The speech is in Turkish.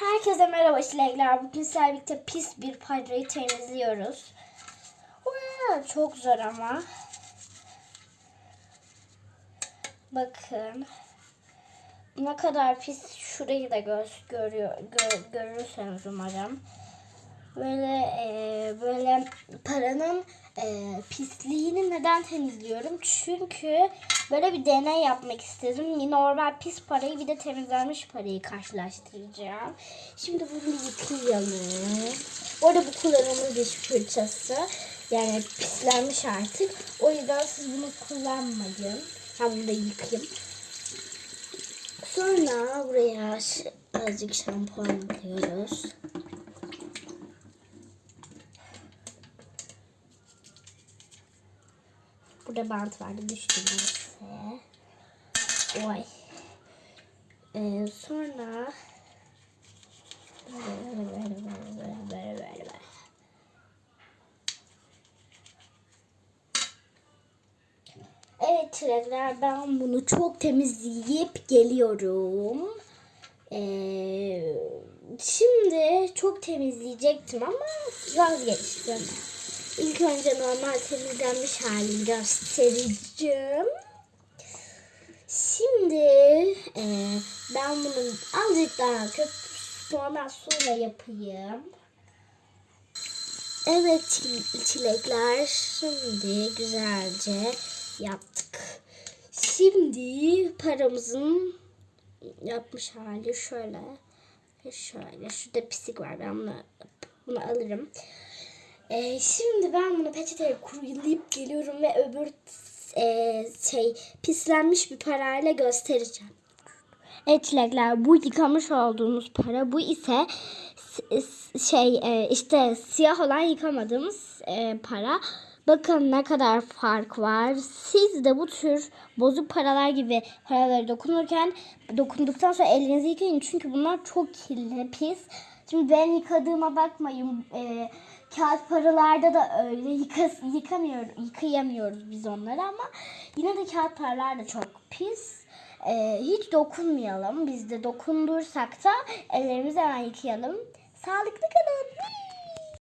Herkese merhaba çilekler. Bugün sizlerle pis bir parayı temizliyoruz. Wow, çok zor ama. Bakın. Ne kadar pis şurayı da göz, görüyor, gö- görürseniz umarım. Böyle e, böyle paranın e, pisliğini neden temizliyorum? Çünkü böyle bir deney yapmak istedim. Normal pis parayı bir de temizlenmiş parayı karşılaştıracağım. Şimdi bunu yıkayalım. Orada bu kullanımlı diş fırçası. Yani pislenmiş artık. O yüzden siz bunu kullanmayın. Ben bunu da yıkayayım. Sonra buraya azıcık şampuan koyuyoruz. Burada bant vardı düştü neyse. Oy. Ee, sonra böyle böyle böyle böyle böyle böyle böyle. Evet çilekler ben bunu çok temizleyip geliyorum. Ee, şimdi çok temizleyecektim ama vazgeçtim. İlk önce normal temizlenmiş halini göstereceğim. Şimdi e, ben bunu azıcık daha normal suyla yapayım. Evet çil- çilekler şimdi güzelce yaptık. Şimdi paramızın yapmış hali şöyle şöyle. Şurada pislik var ben bunu, bunu alırım. Ee, şimdi ben bunu peçeteye kurulayıp geliyorum ve öbür e, şey pislenmiş bir parayla göstereceğim. Evet çilekler bu yıkamış olduğumuz para bu ise şey e, işte siyah olan yıkamadığımız e, para. Bakın ne kadar fark var. Siz de bu tür bozuk paralar gibi paraları dokunurken dokunduktan sonra elinizi yıkayın. Çünkü bunlar çok kirli, pis. Şimdi ben yıkadığıma bakmayın. E, kağıt paralarda da öyle yıkas, yıkamıyor, yıkayamıyoruz biz onları ama yine de kağıt paralar da çok pis. Ee, hiç dokunmayalım. Biz de dokundursak da ellerimizi hemen yıkayalım. Sağlıklı kalın.